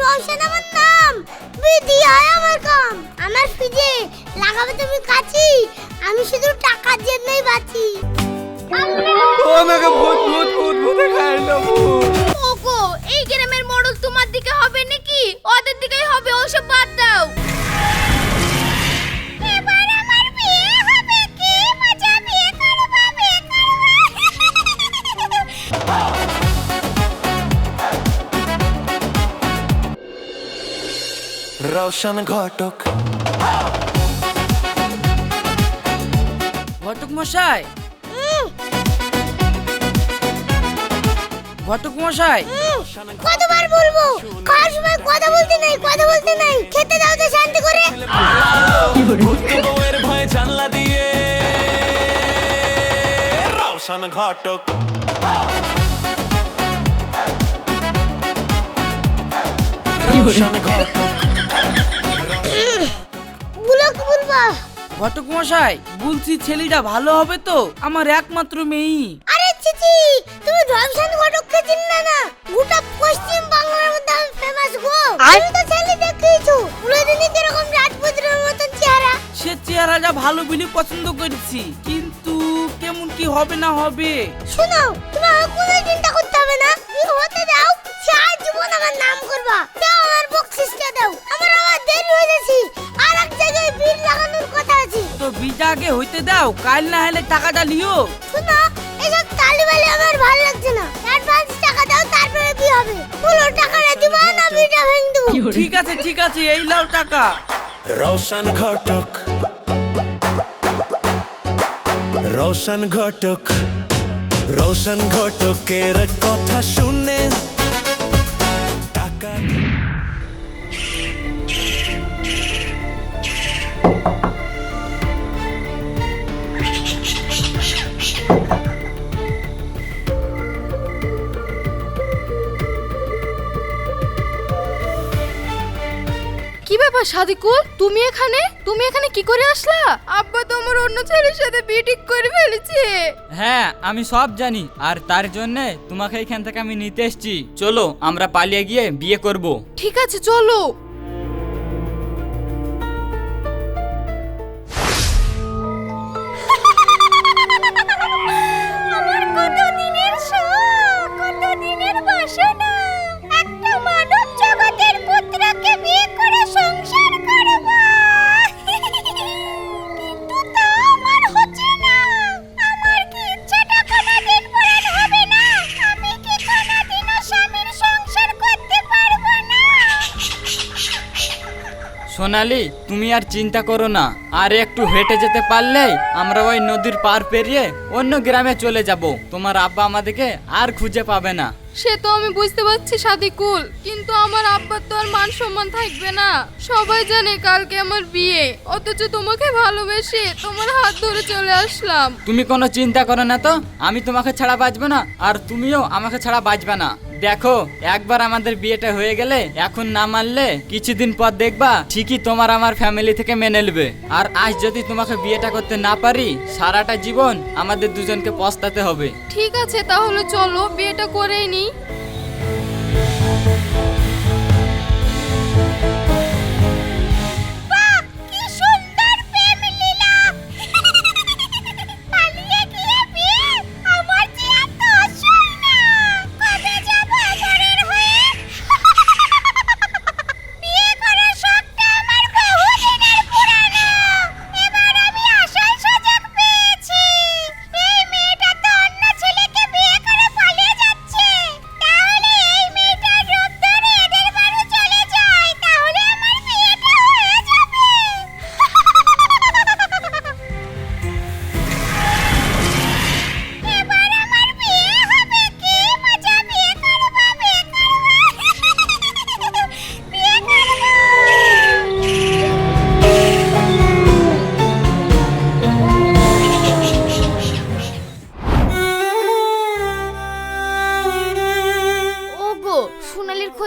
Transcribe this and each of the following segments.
রওশন আমার নাম। বিদি হয় আমার কাম। আমার ফিজে লাগাবে তুমি কাছি আমি শুধু টাকার জন্যই বাঁচি। আমাকে ভূত ভূত ভূত ভূত খাইলো ওগো এই গ্রামের মডেল তোমার দিকে হবে নাকি? ওদের দিকেই হবে ওসব বাদ দাও। রওশন ঘটক। ঘটক মশাই। ঘটক মশাই। কতবার বলব? খাওয়ার সময় কথা বলতে নাই কথা বলতে নাই। খেতে দাও তো শান্তি করে। বউয়ের ভয়ে জানলা দিয়ে। রওশন ঘটক। রওশন ঘটক। বলবা ঘটক মশাই বলছি ছেলেটা ভালো হবে তো? আমার একমাত্র মেয়েই। আরে চিচি তুমি রমশান ঘটককে চিননা না? গোটা পশ্চিম বাংলার মধ্যে আমি ফেমাস গো। আমি তো ছেলে দেখিয়েছো। পুরো দিনই কীরকম রাজপুত্রের মতন চেহারা। সে চেহারাটা ভালো বলে পছন্দ করেছি। কিন্তু কেমন কি হবে না হবে? শোনো তোমার কোনো চিন্তা করতে হবে না? আগে হইতে দাও কাল না হলে টাকাটা লিও শোনো এসব তালিবালি আমার ভালো লাগছে না। অ্যাডভান্স টাকা দাও তারপরে কি হবে? পুরো টাকাটা দিবা না বিটা ভেঙে দেবো? ঠিক আছে ঠিক আছে এই লাও টাকা। রওশন ঘটক। রওশন ঘটক। রওশন ঘটকের কথা শুনে। ব্যাপার সাদিকুল তুমি এখানে? তুমি এখানে কি করে আসলা? আব্বা তো আমার অন্য ছেলের সাথে বিয়ে ঠিক করে ফেলেছে। হ্যাঁ আমি সব জানি আর তার জন্য তোমাকে এখান থেকে আমি নিতে এসেছি। চলো আমরা পালিয়ে গিয়ে বিয়ে করব। ঠিক আছে চলো। সোনালি তুমি আর চিন্তা করো না। আর একটু হেঁটে যেতে পারলেই আমরা ওই নদীর পার পেরিয়ে অন্য গ্রামে চলে যাব। তোমার আব্বা আমাদেরকে আর খুঁজে পাবে না। সে তো আমি বুঝতে পারছি সাদিকুল। কিন্তু আমার আব্বার তো আর মান সম্মান থাকবে না। সবাই জানে কালকে আমার বিয়ে। অথচ তোমাকে ভালোবেসে তোমার হাত ধরে চলে আসলাম। তুমি কোনো চিন্তা করো না তো। আমি তোমাকে ছাড়া বাঁচবো না আর তুমিও আমাকে ছাড়া বাঁচবে না। দেখো, একবার আমাদের বিয়েটা হয়ে গেলে, এখন না মানলে কিছুদিন পর দেখবা ঠিকই তোমার আমার ফ্যামিলি থেকে মেনে নেবে। আর আজ যদি তোমাকে বিয়েটা করতে না পারি, সারাটা জীবন আমাদের দুজনকে পস্তাতে হবে। ঠিক আছে, তাহলে চলো, বিয়েটা করেই নি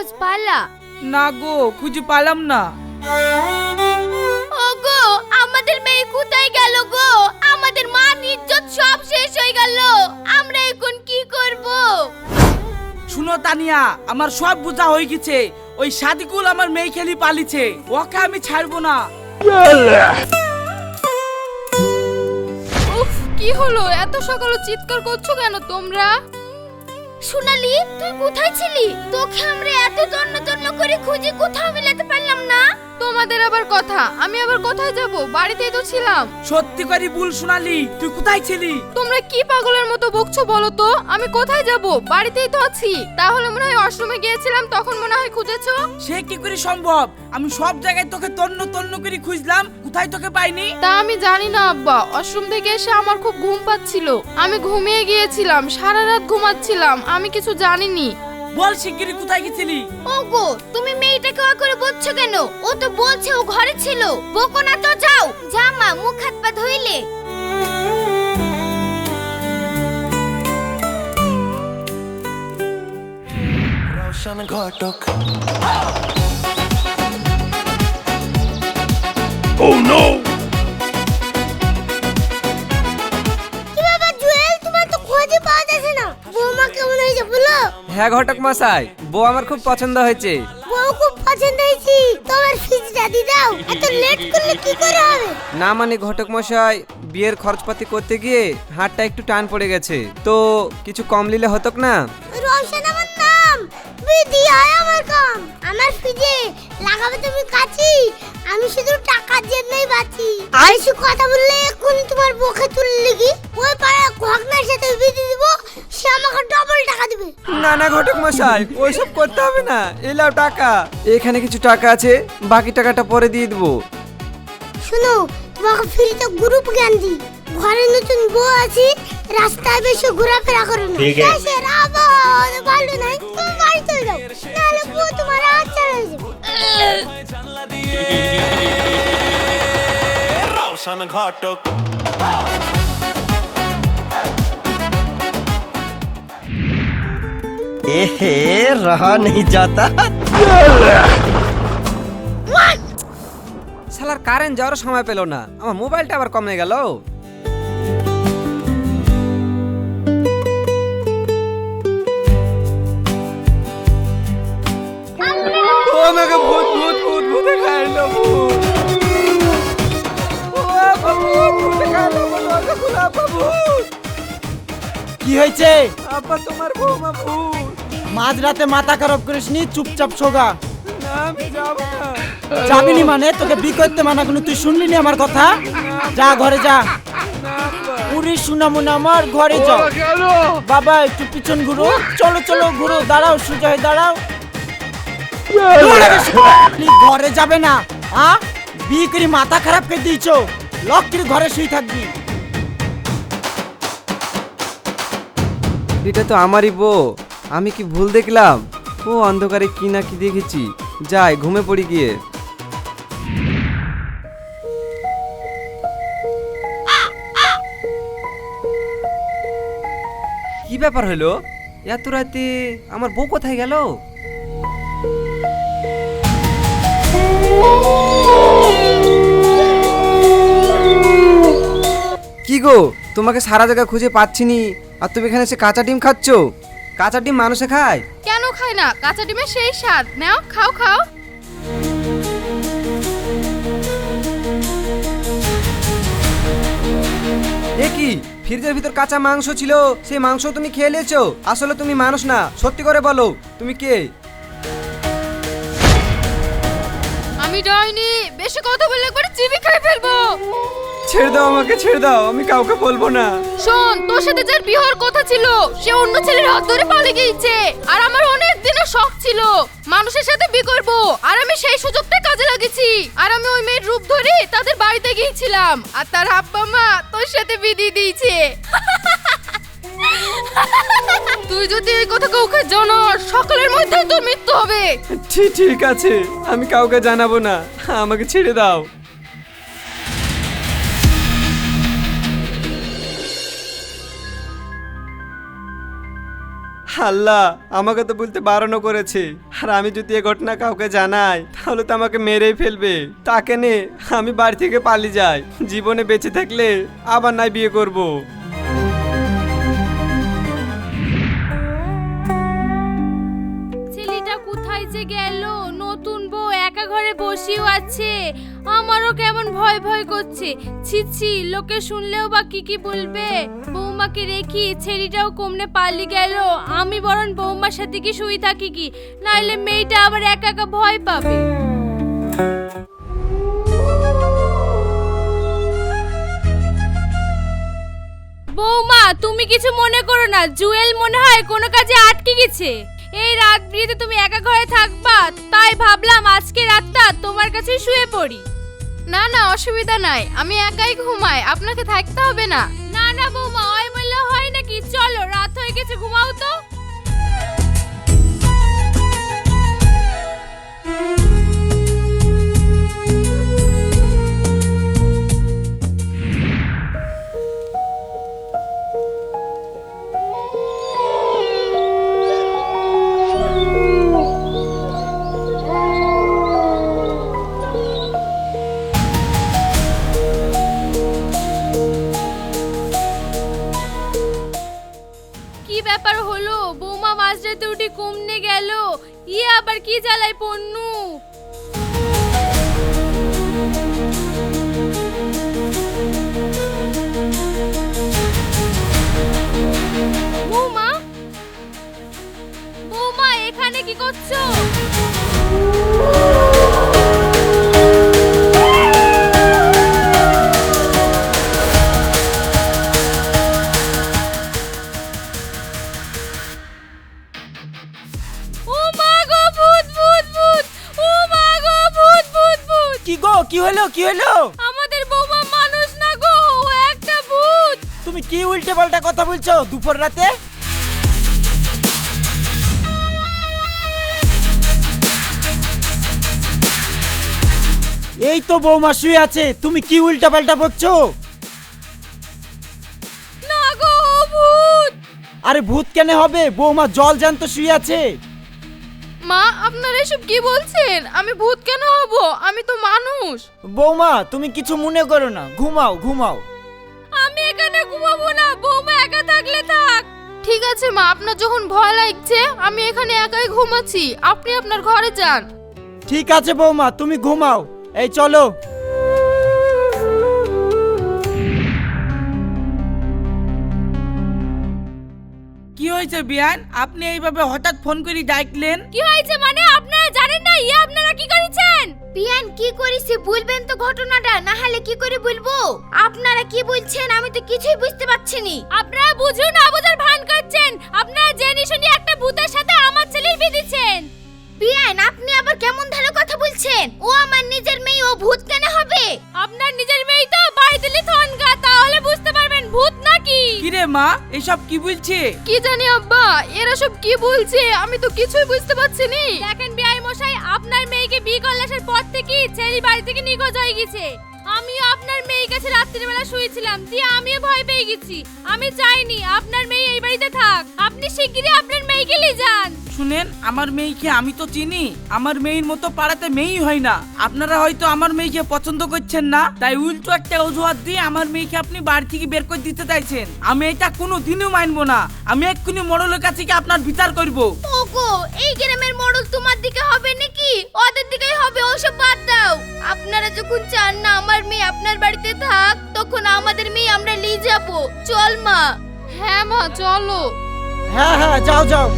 খোঁজ পালা না গো খুঁজে পালাম না। ওগো আমাদের মেয়ে কোথায় গেল গো? আমাদের মান ইজ্জত সব শেষ হয়ে গেল। আমরা এখন কি করব? শুনো তানিয়া আমার সব বোঝা হয়ে গেছে। ওই সাদিকুল আমার মেয়ে খেলি পালিছে। ওকে আমি ছাড়বো না। উফ কি হলো? এত সকালে চিৎকার করছ কেন তোমরা? সোনালি তুই কোথায় ছিলি? তোকে আমরা এত তন্ন তন্ন করে খুঁজে কোথাও মিলাতে পারি তোমাদের আবার কথা? আমি আবার কোথায় যাব? বাড়িতেই তো ছিলাম। সত্যি করে ভুল শোনালি। তুই কোথায় ছিলি? তোমরা কি পাগলের মতো বকছো বলো তো? আমি কোথায় যাব? বাড়িতেই তো আছি। তাহলে মনে হয় অশ্রমে গিয়েছিলাম তখন মনে হয় খুঁজেছো? সে কি করে সম্ভব? আমি সব জায়গায় তোকে তন্ন তন্ন করে খুঁজলাম কোথায় তোকে পাইনি? তা আমি জানি না আব্বা। অশ্রম থেকে এসে আমার খুব ঘুম পাচ্ছিল। আমি ঘুমিয়ে গিয়েছিলাম সারা রাত ঘুমাচ্ছিলাম। আমি কিছু জানিনি। বল শিগগিরি কোথায় গেছিলি? ওগো তুমি মেয়েটাকে ওয়া করে বলছো কেন? ও তো বলছে ও ঘরে ছিল। বকো না তো যাও। যা মা মুখ হাত পা ধুইলে। রোশন ঘটক। কি হ্যাঁ ঘটক মশাই বউ আমার খুব পছন্দ হয়েছে। বউ খুব পছন্দ হয়েছি। তোমার ফিজটা দি দাও এত লেট করলে কি করে হবে? না মানে ঘটক মশাই বিয়ের খরচপাতি করতে গিয়ে হাতটা একটু টান পড়ে গেছে। তো কিছু কম নিলে হতক না? রওশন আমার নাম। বিদি হয় আমার কাম। আমার ফিজে লাগাবে তুমি কাছি আমি শুধু টাকার জন্যই বাঁচি। বেশি কথা বললে এখন তোমার বকে তুলে লিগি ওই পাড়া ঘটনার সাথে বিধি দিব সে আমাকে ডবল টাকা দিবে। না না ঘটক মশাই ওইসব করতে হবে না। এলাও টাকা। এখানে কিছু টাকা আছে বাকি টাকাটা পরে দিয়ে দেবো। শুনো তোমাকে ফ্রিতে গ্রুপ জ্ঞান দি ঘরে নতুন বউ আছি রাস্তায় বেশি ঘোরাফেরা করো না। ঠিক আছে। দেশের ভালো নাই তুমি বাড়ি চলে যাও নাহলে বউ তোমার রওশন ঘটক। এহে রহা কারেন্ট যাওয়ার সময় পেল না আমার মোবাইলটা আবার কমে গেল। দরজা খোলা ভূত। কি হয়েছে? আব্বা তোমার বৌমা ভূত। মাঝরাতে মাথা খারাপ করিস নি চুপচাপ শোগা। না আমি যাব না। যাবিনি মানে? তোকে বি করতে মানা কোনো তুই শুনলি নি আমার কথা? যা ঘরে যা। পুরি সুনামুনা আমার ঘরে যাও বাবা একটু পিছন ঘুরো। চলো চলো ঘুরো দাঁড়াও সুজা হয়ে দাঁড়াও। দৌড়ে গেছো। ঘরে যাবে না হ্যাঁ বি করে মাথা খারাপ করে দিয়েছ। লক্ষ্মীর ঘরে শুই থাকবি। এটা তো আমারই বউ। আমি কি ভুল দেখলাম? ও অন্ধকারে কি না কি দেখেছি। যাই, ঘুমে পড়ি গিয়ে। কি ব্যাপার হলো? এত রাতে আমার বউ কোথায় গেল? কি গো, তোমাকে সারা জায়গা খুঁজে পাচ্ছি নি। আর তুমি এখানে এসে কাঁচা ডিম খাচ্ছ? কাঁচা ডিম মানুষে খায়? কেন খায় না? কাঁচা ডিমের সেই স্বাদ। নাও খাও খাও। এ কি? ফ্রিজের ভিতর কাঁচা মাংস ছিল সেই মাংস তুমি খেয়ে নিয়েছো? আসলে তুমি মানুষ না সত্যি করে বলো তুমি কে? আমি ডাইনি বেশি কথা বললে একবার চিবি খেয়ে ফেলব। ছেড়ে দাও আমাকে ছেড়ে দাও। আমি কাউকে বলব না। শোন তোর সাথে যার বিয়ের কথা ছিল সে অন্য ছেলের হাত ধরে পালিয়ে গিয়েছে। আর আমার অনেক দিনের শখ ছিল। মানুষের সাথে বিয়ে করব। আর আমি সেই সুযোগটা কাজে লাগিয়েছি। আর আমি ওই মেয়ের রূপ ধরে তাদের বাড়িতে গিয়েছিলাম। আর তার আব্বা মা তোর সাথে বিয়ে দিয়েছে। তুই যদি এই কথা কাউকে জানাস সকালের মধ্যে তোর মৃত্যু হবে। ঠিক ঠিক আছে। আমি কাউকে জানাব না। আমাকে ছেড়ে দাও। আল্লাহ, আমাকে তো বলতে বারণও করেছে। আর আমি যদি এ ঘটনা কাউকে জানাই, তাহলে তো আমাকে মেরেই ফেলবে। তাকে নে আমি বাড়ি থেকে পালিয়ে যাই। জীবনে বেঁচে থাকলে আবার নাই বিয়ে করব। ধারে আছে। আমারও কেমন ভয় ভয় করছে। ছি ছি, লোকে শুনলেও বা কি কি বলবে? বৌমাকে রেখি ছেড়িটাও কমনে পালি গেল। আমি বরং বৌমার সাথে কি শুই থাকি কি? নাইলে মেয়েটা আবার একা একা ভয় পাবে। বৌমা, তুমি কিছু মনে করো না। জুয়েল মনে হয় কোনো কাজে আটকে গেছে। এই রাত বিরেতে তুমি একা ঘরে থাকবা তাই ভাবলাম আজকে রাতটা তোমার কাছে শুয়ে পড়ি। না না অসুবিধা নাই আমি একাই ঘুমাই আপনাকে থাকতে হবে না। না না বৌমা ওই বললে হয় নাকি? চলো রাত হয়ে গেছে ঘুমাও তো। উঠে কমনে গেল। ইয়ে আবার কি জ্বালায় পন্নু? বৌমা এখানে কি করছ? কি হলো কি হলো? আমাদের বৌমা মানুষ না গো ও একটা ভূত। তুমি কি উল্টে পাল্টা কথা বলছো দুপুর রাতে? এই তো বৌমা শুয়ে আছে তুমি কি উল্টা পাল্টা বলছো না গো ও ভূত। আরে ভূত কেন হবে? বৌমা জল জ্যান্ত শুয়ে আছে। মা আপনারা এসব কি বলছেন? আমি ভূত কেন হব? আমি তো মানুষ। বৌমা তুমি কিছু মনে করো না। ঘুমাও ঘুমাও। আমি এখানে ঘুমাবো না। বৌমা একা থাকলে থাক। ঠিক আছে মা আপনার যখন ভয় লাগছে আমি এখানে একাই ঘুমাচ্ছি। আপনি আপনার ঘরে যান। ঠিক আছে বৌমা তুমি ঘুমাও। এই চলো। কি হয়েছে বিয়ান? আপনি এইভাবে হঠাৎ ফোন করে ডাকলেন? কি হয়েছে মানে? আপনারা জানেন না ইয়ে আপনারা কি করেছেন? বিয়ান কি করিস বলবেন তো ঘটনাটা না হলে কি করে বলব? আপনারা কি বলছেন আমি তো কিছুই বুঝতে পারছি নি আপনারা বুঝুন না বুঝার ভান করছেন। আপনারা জেনে শুনে একটা ভূতের সাথে আমার ছেলের বিয়ে দিচ্ছেন। বিয়ান আপনি আবার কেমন ধারে কথা বলছেন? ও আমার নিজের মেয়ে ও ভূত কেন হবে? আপনার নিজের মেয়ে তো বাড়ি দিলে থনগা তাহলে বুঝতে পারবেন ভূত নাকি? কিরে মা এসব কি বলছে? কি জানি আব্বা এরা সব কি বলছে? আমি তো কিছুই বুঝতে পারছি নি। দেখেন বিআই মশাই আপনার মেয়েকে বিয়ে করলে আসার পর থেকে ছেলে বাড়ি থেকে নিখোঁজ হয়ে গেছে। আমিও আপনার মেয়ের কাছে রাত্রিবেলা শুয়েছিলাম দিয়ে আমিও ভয় পেয়ে গেছি। আমি চাইনি আপনার মেয়ে এই বাড়িতে থাক। আপনি শিগগিরই আপনার শুনেন আমার মেয়েকে আমি তো চিনি। আমার মেয়ের মতো পাড়াতে মেয়েই হয় না। আপনারা হয়তো আমার মেয়েকে পছন্দ করছেন না তাই উল্টো একটা অজুহাত দিয়ে আমার মেয়েকে আপনি বাড়ি থেকে বের করে দিতে চাইছেন। আমি এটা কোনো দিনও মানবো না। আমি এক্ষুনি মরলের কাছে গিয়ে আপনার বিচার করব। ওগো এই গ্রামের মডেল তোমার দিকে হবে নাকি? ওদের দিকেই হবে ওসব বাদ দাও। আপনারা যখন চান না আমার মেয়ে আপনার বাড়িতে থাক তখন আমাদের মেয়ে আমরা নিয়ে যাব। চল মা। হ্যাঁ মা চলো। হ্যাঁ হ্যাঁ যাও যাও।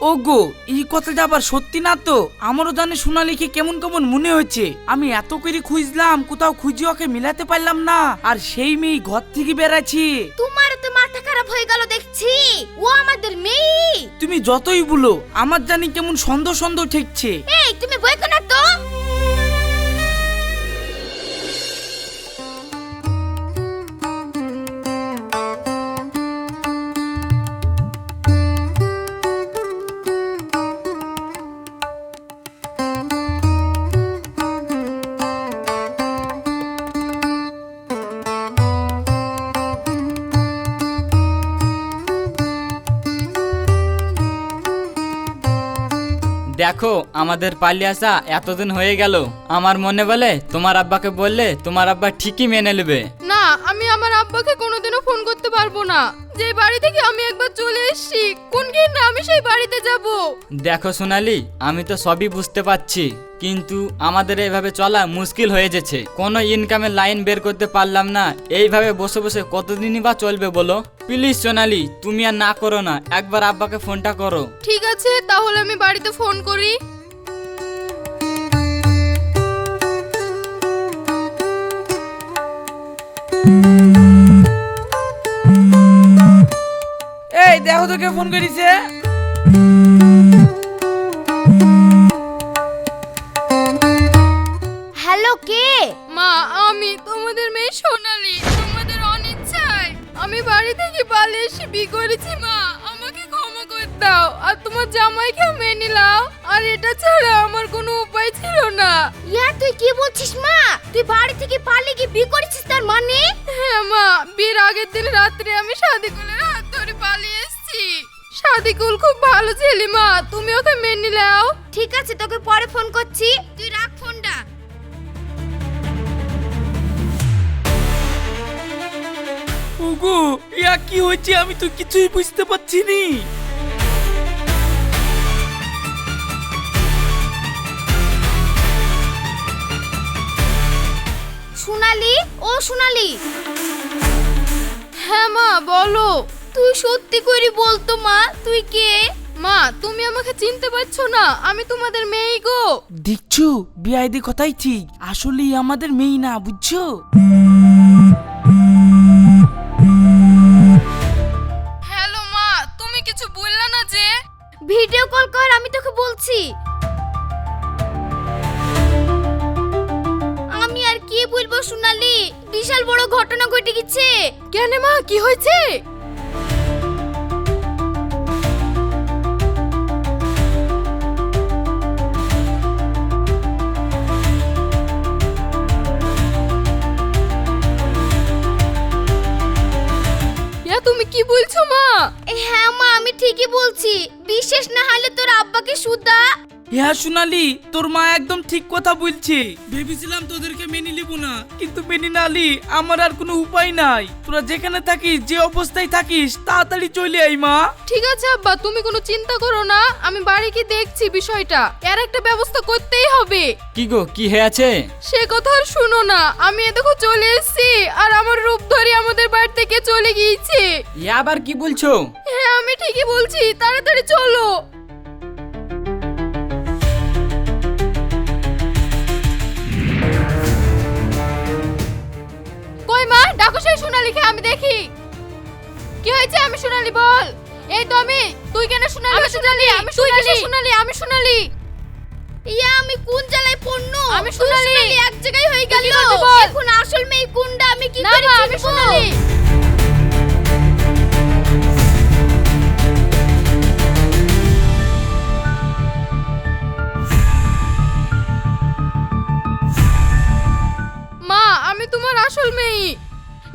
ওগো এই কথাটা আবার সত্যি না তো? আমারও জানে সোনালিকে কেমন কেমন মনে হয়েছে। আমি এত করে খুঁজলাম কোথাও খুঁজে ওকে মিলাতে পারলাম না। আর সেই মেয়ে ঘর থেকে বেড়াচ্ছি। তোমার তো মাথা খারাপ হয়ে গেল দেখছি। ও আমাদের মেয়ে। তুমি যতই বলো আমার জানি কেমন সন্দেহ সন্দেহ ঠেকছে। এই তুমি বই না তো। দেখো আমাদের পালিয়ে আসা এতদিন হয়ে গেল। আমার মনে বলে তোমার আব্বাকে বললে তোমার আব্বা ঠিকই মেনে নেবে। না আমি আমার আব্বাকে কোনোদিনও ফোন করতে পারব না। যে বাড়ি থেকে আমি একবার চলে এসেছি কোন দিন আমি সেই সেই বাড়িতে যাব। দেখো সোনালি আমি তো সবই বুঝতে পারছি। কিন্তু আমাদের এইভাবে চলা মুশকিল হয়ে যাচ্ছে। কোনো ইনকামের লাইন বের করতে পারলাম না। এইভাবে বসে বসে কতদিনই বা চলবে বলো? প্লিজ সোনালি তুমি আর না করো না। একবার আব্বাকে ফোনটা করো। ঠিক আছে তাহলে আমি বাড়িতে ফোন করি। এই দেখো তোকে ফোন করেছে। হ্যালো কে? মা আমি তোমাদের মেয়ে সোনালি তোমাদের অনিচ্ছায়। আমি বাড়ি থেকে পালিয়ে এসে বিয়ে করেছি মা। আমাকে ক্ষমা করে দাও। আর তোমার জামাইকে মেনে নাও আর এটা ছাড়া আমার কোনো উপায় ছিল না। ইয়া তুই কি বলছিস মা? তুই বাড়ি থেকে পালিয়ে গিয়ে বিয়ে করেছিস তার মানে? হ্যাঁ মা বিয়ের আগের দিন রাত্রে আমি সাদিকুলের হাত ধরে পালিয়ে এসেছি। সাদিকুল খুব ভালো ছেলে মা। তুমি ওকে মেনে নাও। ঠিক আছে তোকে পরে ফোন করছি। তুই রাখ ফোনটা। উগু ইয়া কি হয়েছে আমি তো কিছুই বুঝতে পারছি নি সোনালি ও সোনালি। হ্যাঁ মা বলো। তুই সত্যি করে বলতো মা তুই কে? মা তুমি আমাকে চিনতে পারছ না আমি তোমাদের মেয়ে গো। দেখছ বিআইদি কথাই ঠিক। আসলেই আমাদের মেয়ে না বুঝছ? ভিডিও কল কর আমি তোকে বলছি। আমি আর কি বলব সোনালি? বিশাল বড় ঘটনা ঘটে গেছে। কেন মা? কি হয়েছে? ইয়া তুমি কি বলছো মা? হ্যাঁ মা আমি ঠিকই বলছি। বিশেষ না হলে তোর আব্বাকে সুদা হ্যাঁ সোনালি তোর মা একদম ঠিক কথা বলছে। ভেবেছিলাম তোদেরকে মেনে নিব না। কিন্তু মেনে নালি আমার আর কোনো উপায় নাই। তোরা যেখানে থাকিস যে অবস্থায় থাকিস তাড়াতাড়ি চলে আই মা। ঠিক আছে আব্বা তুমি কোনো চিন্তা করো না। আমি বাড়ি কি দেখছি বিষয়টা। এর একটা ব্যবস্থা করতেই হবে। কি গো কি হয়েছে সে কথা আর শুনো না। আমি এ দেখো চলে এসেছি আর আমার রূপ ধরে আমাদের বাড়ি থেকে চলে গিয়েছে। ইয়া আবার কি বলছো? হ্যাঁ আমি ঠিকই বলছি। তাড়াতাড়ি চলো। ডাকো সেই সোনালীকে আমি দেখি। কি হয়েছে? আমি সোনালি বল। এই তো আমি। তুই কেন সোনালি? আমি সোনালি আমি সোনালি। সোনালি? আমি সোনালি। ইয়া আমি কোন জ্বালায় পড়ন আমি সোনালি। এক জায়গায় হয়ে গেল। এখন আসল মেয়ে কোনটা? আমি কি না আমি? সোনালি।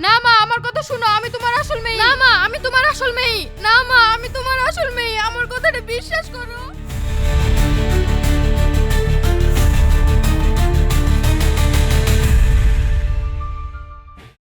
না মা আমার কথা শুনো আমি তোমার আসল মেয়ে। না মা আমি তোমার আসল মেয়ে। না মা আমি তোমার আসল মেয়ে আমার কথাটা বিশ্বাস করো।